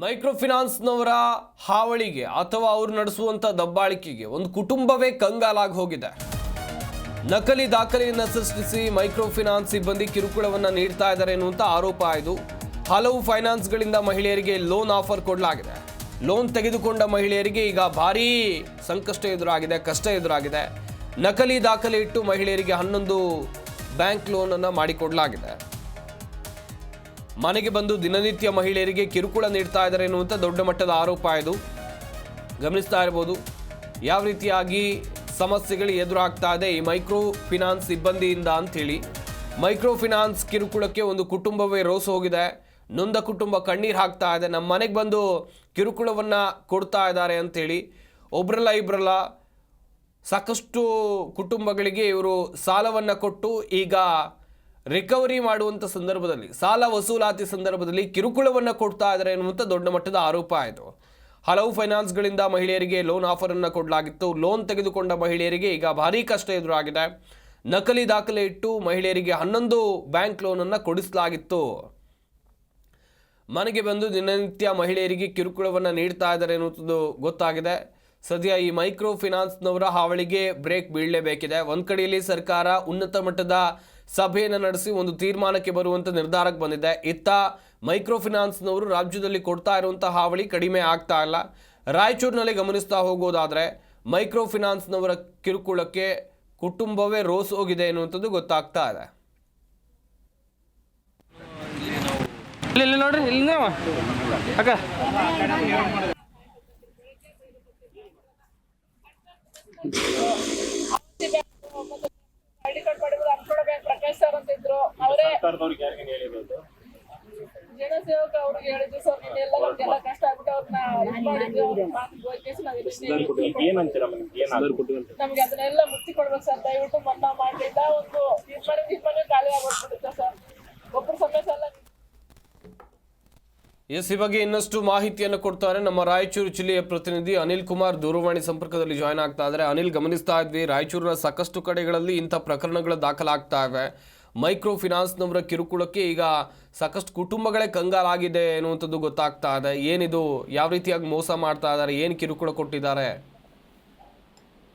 Micro ಫಿನಾನ್ಸ್ನವರ ಹಾವಳಿಗೆ ಅಥವಾ ಅವರು ನಡೆಸುವಂಥ ದಬ್ಬಾಳಿಕೆಗೆ ಒಂದು ಕುಟುಂಬವೇ ಕಂಗಾಲಾಗಿ ಹೋಗಿದೆ. ನಕಲಿ ದಾಖಲೆಯನ್ನು ಸೃಷ್ಟಿಸಿ ಮೈಕ್ರೋ ಫಿನಾನ್ಸ್ ಸಿಬ್ಬಂದಿ ಕಿರುಕುಳವನ್ನು ನೀಡ್ತಾ ಇದ್ದಾರೆ ಎನ್ನುವಂಥ ಆರೋಪ ಆಯಿತು ಹಲವು ಫೈನಾನ್ಸ್ಗಳಿಂದ ಮಹಿಳೆಯರಿಗೆ ಲೋನ್ ಆಫರ್ ಕೊಡಲಾಗಿದೆ. ಲೋನ್ ತೆಗೆದುಕೊಂಡ ಮಹಿಳೆಯರಿಗೆ ಈಗ ಭಾರೀ ಸಂಕಷ್ಟ ಎದುರಾಗಿದೆ, ಕಷ್ಟ ಎದುರಾಗಿದೆ. ನಕಲಿ ದಾಖಲೆ ಇಟ್ಟು ಮಹಿಳೆಯರಿಗೆ ಹನ್ನೊಂದು ಬ್ಯಾಂಕ್ ಲೋನನ್ನು ಮಾಡಿಕೊಡಲಾಗಿದೆ. ಮನೆಗೆ ಬಂದು ದಿನನಿತ್ಯ ಮಹಿಳೆಯರಿಗೆ ಕಿರುಕುಳ ನೀಡ್ತಾ ಇದ್ದಾರೆ ಎನ್ನುವಂಥ ದೊಡ್ಡ ಮಟ್ಟದ ಆರೋಪ ಇದು. ಗಮನಿಸ್ತಾ ಇರ್ಬೋದು, ಯಾವ ರೀತಿಯಾಗಿ ಸಮಸ್ಯೆಗಳು ಎದುರಾಗ್ತಾ ಇದೆ ಈ ಮೈಕ್ರೋ ಫಿನಾನ್ಸ್ ಸಿಬ್ಬಂದಿಯಿಂದ ಅಂಥೇಳಿ. ಮೈಕ್ರೋ ಫಿನಾನ್ಸ್ ಕಿರುಕುಳಕ್ಕೆ ಒಂದು ಕುಟುಂಬವೇ ರೋಸ್ ಹೋಗಿದೆ, ನೊಂದ ಕುಟುಂಬ ಕಣ್ಣೀರು ಹಾಕ್ತಾ ಇದೆ, ನಮ್ಮ ಮನೆಗೆ ಬಂದು ಕಿರುಕುಳವನ್ನು ಕೊಡ್ತಾ ಇದ್ದಾರೆ ಅಂಥೇಳಿ. ಒಬ್ರಲ್ಲ ಇಬ್ರಲ್ಲ ಸಾಕಷ್ಟು ಕುಟುಂಬಗಳಿಗೆ ಇವರು ಸಾಲವನ್ನು ಕೊಟ್ಟು ಈಗ ರಿಕವರಿ ಮಾಡುವಂಥ ಸಂದರ್ಭದಲ್ಲಿ, ಸಾಲ ವಸೂಲಾತಿ ಸಂದರ್ಭದಲ್ಲಿ ಕಿರುಕುಳವನ್ನು ಕೊಡ್ತಾ ಇದ್ದಾರೆ ಎನ್ನುವಂಥ ದೊಡ್ಡ ಮಟ್ಟದ ಆರೋಪ ಆಯಿತು. ಹಲವು ಫೈನಾನ್ಸ್ಗಳಿಂದ ಮಹಿಳೆಯರಿಗೆ ಲೋನ್ ಆಫರನ್ನು ಕೊಡಲಾಗಿತ್ತು. ಲೋನ್ ತೆಗೆದುಕೊಂಡ ಮಹಿಳೆಯರಿಗೆ ಈಗ ಭಾರೀ ಕಷ್ಟ ಎದುರಾಗಿದೆ. ನಕಲಿ ದಾಖಲೆ ಇಟ್ಟು ಮಹಿಳೆಯರಿಗೆ ಹನ್ನೊಂದು ಬ್ಯಾಂಕ್ ಲೋನನ್ನು ಕೊಡಿಸಲಾಗಿತ್ತು. ಮನೆಗೆ ಬಂದು ದಿನನಿತ್ಯ ಮಹಿಳೆಯರಿಗೆ ಕಿರುಕುಳವನ್ನು ನೀಡ್ತಾ ಇದ್ದಾರೆ ಎನ್ನುವಂಥದ್ದು ಗೊತ್ತಾಗಿದೆ. ಸದ್ಯ ಈ ಮೈಕ್ರೋ ಫಿನಾನ್ಸ್ನವರ ಹಾವಳಿಗೆ ಬ್ರೇಕ್ ಬೀಳಲೇಬೇಕಿದೆ. ಒಂದು ಕಡೆಯಲ್ಲಿ ಸರ್ಕಾರ ಉನ್ನತ ಮಟ್ಟದ ಸಭೆಯನ್ನು ನಡೆಸಿ ಒಂದು ತೀರ್ಮಾನಕ್ಕೆ ಬರುವಂಥ ನಿರ್ಧಾರಕ್ಕೆ ಬಂದಿದೆ. ಇತ್ತ ಮೈಕ್ರೋ ಫಿನಾನ್ಸ್ನವರು ರಾಜ್ಯದಲ್ಲಿ ಕೊಡ್ತಾ ಇರುವಂಥ ಹಾವಳಿ ಕಡಿಮೆ ಆಗ್ತಾ ಇಲ್ಲ. ರಾಯಚೂರಿನಲ್ಲಿ ಗಮನಿಸ್ತಾ ಹೋಗೋದಾದರೆ ಮೈಕ್ರೋ ಫಿನಾನ್ಸ್ನವರ ಕಿರುಕುಳಕ್ಕೆ ಕುಟುಂಬವೇ ರೋಸ್ ಹೋಗಿದೆ ಎನ್ನುವಂಥದ್ದು ಗೊತ್ತಾಗ್ತಾ ಇದೆ. ಇಲ್ಲಿ ನೋಡ್ರಿ, ಇಲ್ಲಿ ಅಕ್ಕ. ಸರ್ ಅಂತ ಇದ್ರು. ಅವರೇ ಜನಸೇವಕ ಅವ್ರಿಗೆ ಹೇಳಿದ್ರು ಸರ್ ನಿನ್ನೆಲ್ಲ ನಮ್ಗೆಲ್ಲ ಕಷ್ಟ ಆಗ್ಬಿಟ್ಟು ಅವ್ರನ್ನ ನಮ್ಗೆ ಅದನ್ನೆಲ್ಲ ಮುಚ್ಚಿ ಕೊಡ್ಬೇಕು ಸರ್. ದಯವಿಟ್ಟು ಮನ್ನಾ ಮಾಡಲಿಲ್ಲ ಒಂದು ತೀರ್ಮಾನ ತೀರ್ಮಾನ ಖಾಲಿ ಆಗ್ಬಿಡ್ಬಿಡುತ್ತೆ ಸರ್. ಒಬ್ಬರು ಸಮಸ್ಯೆ ಎಲ್ಲ ಎಸ್ ಈ ಬಗ್ಗೆ ಇನ್ನಷ್ಟು ಮಾಹಿತಿಯನ್ನು ಕೊಡ್ತಾರೆ ನಮ್ಮ ರಾಯಚೂರು ಜಿಲ್ಲೆಯ ಪ್ರತಿನಿಧಿ ಅನಿಲ್ ಕುಮಾರ್. ದೂರವಾಣಿ ಸಂಪರ್ಕದಲ್ಲಿ ಜಾಯ್ನ್ ಆಗ್ತಾ ಇದ್ದಾರೆ. ಅನಿಲ್, ಗಮನಿಸ್ತಾ ಇದ್ವಿ ರಾಯಚೂರಿನ ಸಾಕಷ್ಟು ಕಡೆಗಳಲ್ಲಿ ಇಂಥ ಪ್ರಕರಣಗಳು ದಾಖಲಾಗ್ತಾ ಇವೆ. ಮೈಕ್ರೋ ಫಿನಾನ್ಸ್ನವರ ಕಿರುಕುಳಕ್ಕೆ ಈಗ ಸಾಕಷ್ಟು ಕುಟುಂಬಗಳೇ ಕಂಗಾಲಾಗಿದೆ ಎನ್ನುವಂಥದ್ದು ಗೊತ್ತಾಗ್ತಾ ಇದೆ. ಏನಿದು, ಯಾವ ರೀತಿಯಾಗಿ ಮೋಸ ಮಾಡ್ತಾ ಇದ್ದಾರೆ, ಏನು ಕಿರುಕುಳ ಕೊಟ್ಟಿದ್ದಾರೆ?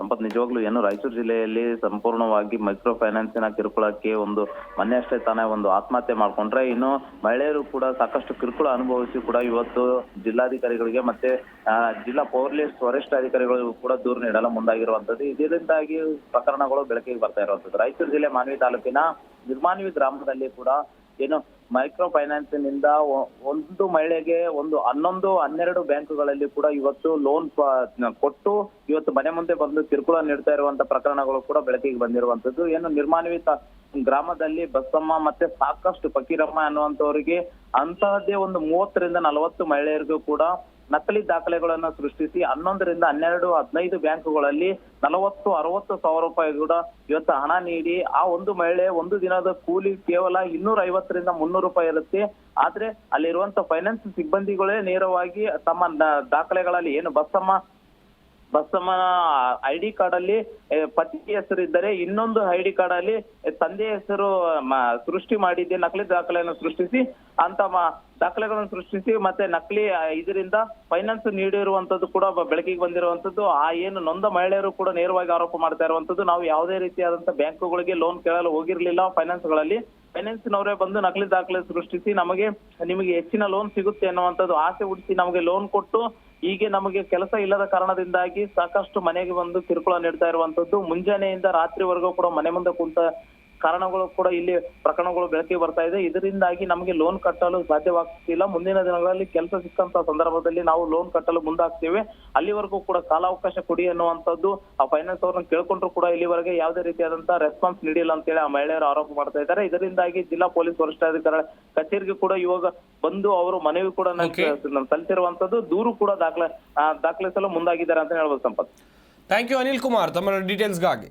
ಸಂಪತ್ ನಿಜವಾಗ್ಲೂ ಏನು ರಾಯಚೂರು ಜಿಲ್ಲೆಯಲ್ಲಿ ಸಂಪೂರ್ಣವಾಗಿ ಮೈಕ್ರೋ ಫೈನಾನ್ಸಿನ ಕಿರುಕುಳಕ್ಕೆ ಒಂದು ಮನೆಯಷ್ಟೇ ತಾನೇ ಒಂದು ಆತ್ಮಹತ್ಯೆ ಮಾಡ್ಕೊಂಡ್ರೆ, ಇನ್ನು ಮಹಿಳೆಯರು ಕೂಡ ಸಾಕಷ್ಟು ಕಿರುಕುಳ ಅನುಭವಿಸಿ ಕೂಡ ಇವತ್ತು ಜಿಲ್ಲಾಧಿಕಾರಿಗಳಿಗೆ ಮತ್ತೆ ಜಿಲ್ಲಾ ಪೊಲೀಸ್ ವರಿಷ್ಠಾಧಿಕಾರಿಗಳು ಕೂಡ ದೂರು ನೀಡಲು ಮುಂದಾಗಿರುವಂತದ್ದು ಇದರಿಂದಾಗಿ ಪ್ರಕರಣಗಳು ಬೆಳಕಿಗೆ ಬರ್ತಾ ಇರುವಂತದ್ದು ರಾಯಚೂರು ಜಿಲ್ಲೆ ಮಾನ್ವಿ ತಾಲೂಕಿನ ನಿರ್ಮಾನ್ವಿ ಗ್ರಾಮದಲ್ಲಿ ಕೂಡ ಏನು ಮೈಕ್ರೋ ಫೈನಾನ್ಸ್ನಿಂದ ಒಂದು ಮಹಿಳೆಗೆ ಒಂದು ಹನ್ನೊಂದು, ಹನ್ನೆರಡು ಬ್ಯಾಂಕ್ಗಳಲ್ಲಿ ಕೂಡ ಇವತ್ತು ಲೋನ್ ಕೊಟ್ಟು ಇವತ್ತು ಮನೆ ಮುಂದೆ ಬಂದು ಕಿರುಕುಳ ನೀಡ್ತಾ ಇರುವಂತ ಪ್ರಕರಣಗಳು ಕೂಡ ಬೆಳಕಿಗೆ ಬಂದಿರುವಂತದ್ದು ಏನು ನಿರ್ಮಾಣವಿತ ಗ್ರಾಮದಲ್ಲಿ ಬಸಮ್ಮ ಮತ್ತೆ ಸಾಕಷ್ಟು ಫಕೀರಮ್ಮ ಅನ್ನುವಂತವರಿಗೆ ಅಂತಹದ್ದೇ ಒಂದು ಮೂವತ್ತರಿಂದ ನಲವತ್ತು ಮಹಿಳೆಯರಿಗೂ ಕೂಡ ನಕಲಿ ದಾಖಲೆಗಳನ್ನ ಸೃಷ್ಟಿಸಿ ಹನ್ನೊಂದರಿಂದ ಹನ್ನೆರಡು, ಹದಿನೈದು ಬ್ಯಾಂಕುಗಳಲ್ಲಿ ನಲವತ್ತು, ಅರವತ್ತು ಸಾವಿರ ರೂಪಾಯಿ ಕೂಡ ಇವತ್ತು ಹಣ ನೀಡಿ ಆ ಒಂದು ಮಹಿಳೆ ಒಂದು ದಿನದ ಕೂಲಿ ಕೇವಲ ಇನ್ನೂರ ಐವತ್ತರಿಂದ ಮುನ್ನೂರು ರೂಪಾಯಿ ಇರುತ್ತೆ. ಆದ್ರೆ ಅಲ್ಲಿರುವಂತ ಫೈನಾನ್ಸ್ ಸಿಬ್ಬಂದಿಗಳೇ ನೇರವಾಗಿ ತಮ್ಮ ದಾಖಲೆಗಳಲ್ಲಿ ಏನು Bassamma Bassamma I D card ಅಲ್ಲಿ ಪತಿ ಹೆಸರು ಇದ್ದರೆ ಇನ್ನೊಂದು ಐ ಡಿ ಕಾರ್ಡ್ ಅಲ್ಲಿ ತಂದೆ ಹೆಸರು ಸೃಷ್ಟಿ ಮಾಡಿದ್ದೆ, ನಕಲಿ ದಾಖಲೆಯನ್ನು ಸೃಷ್ಟಿಸಿ, ಅಂತ ದಾಖಲೆಗಳನ್ನು ಸೃಷ್ಟಿಸಿ, ಮತ್ತೆ ನಕಲಿ ಇದರಿಂದ ಫೈನಾನ್ಸ್ ನೀಡಿರುವಂತದ್ದು ಕೂಡ ಬೆಳಕಿಗೆ ಬಂದಿರುವಂತದ್ದು ಆ ಏನು ನೊಂದ ಮಹಿಳೆಯರು ಕೂಡ ನೇರವಾಗಿ ಆರೋಪ ಮಾಡ್ತಾ ಇರುವಂತದ್ದು ನಾವು ಯಾವುದೇ ರೀತಿಯಾದಂತ ಬ್ಯಾಂಕುಗಳಿಗೆ ಲೋನ್ ಕೇಳಲು ಹೋಗಿರ್ಲಿಲ್ಲ ಫೈನಾನ್ಸ್ಗಳಲ್ಲಿ ಫೈನಾನ್ಸ್ ನವರೇ ಬಂದು ನಕಲಿ ದಾಖಲೆ ಸೃಷ್ಟಿಸಿ, ನಮಗೆ, ನಿಮಗೆ ಹೆಚ್ಚಿನ ಲೋನ್ ಸಿಗುತ್ತೆ ಅನ್ನುವಂಥದ್ದು ಆಸೆ ಹುಟ್ಟಿಸಿ ನಮಗೆ ಲೋನ್ ಕೊಟ್ಟು ಹೀಗೆ ನಮಗೆ ಕೆಲಸ ಇಲ್ಲದ ಕಾರಣದಿಂದಾಗಿ ಸಾಕಷ್ಟು ಮನೆಗೆ ಬಂದು ಕಿರುಕುಳ ನೀಡ್ತಾ ಇರುವಂತದ್ದು. ಮುಂಜಾನೆಯಿಂದ ರಾತ್ರಿವರೆಗೂ ಕೂಡ ಮನೆ ಮುಂದೆ ಕುಂತ ಕಾರಣಗಳು ಕೂಡ ಇಲ್ಲಿ ಪ್ರಕರಣಗಳು ಬೆಳಕಿಗೆ ಬರ್ತಾ ಇದೆ. ಇದರಿಂದಾಗಿ ನಮಗೆ ಲೋನ್ ಕಟ್ಟಲು ಸಾಧ್ಯವಾಗ್ತಿಲ್ಲ. ಮುಂದಿನ ದಿನಗಳಲ್ಲಿ ಕೆಲಸ ಸಿಕ್ಕಂತ ಸಂದರ್ಭದಲ್ಲಿ ನಾವು ಲೋನ್ ಕಟ್ಟಲು ಮುಂದಾಗ್ತೇವೆ. ಅಲ್ಲಿವರೆಗೂ ಕೂಡ ಕಾಲಾವಕಾಶ ಕೊಡಿ ಅನ್ನುವಂಥದ್ದು ಆ ಫೈನಾನ್ಸ್ ಅವ್ರನ್ನ ಕೇಳ್ಕೊಂಡ್ರು ಕೂಡ ಇಲ್ಲಿವರೆಗೆ ಯಾವುದೇ ರೀತಿಯಾದಂತಹ ರೆಸ್ಪಾನ್ಸ್ ನೀಡಿಲ್ಲ ಅಂತೇಳಿ ಆ ಮಹಿಳೆಯರು ಆರೋಪ ಮಾಡ್ತಾ ಇದ್ದಾರೆ. ಇದರಿಂದಾಗಿ ಜಿಲ್ಲಾ ಪೊಲೀಸ್ ವರಿಷ್ಠಾಧಿಕಾರಿ ಕಚೇರಿಗೆ ಕೂಡ ಇವಾಗ ಬಂದು ಅವರು ಮನವಿ ಕೂಡ. ಸಲ್ಲಿಸಿರುವಂತದ್ದು ದೂರು ಕೂಡ ದಾಖಲೆ ದಾಖಲಿಸಲು ಮುಂದಾಗಿದ್ದಾರೆ ಅಂತ ಹೇಳ್ಬೋದು Sampath. Thank you Anil Kumar. ತಮ್ಮ ಡೀಟೇಲ್ಸ್ಗಾಗಿ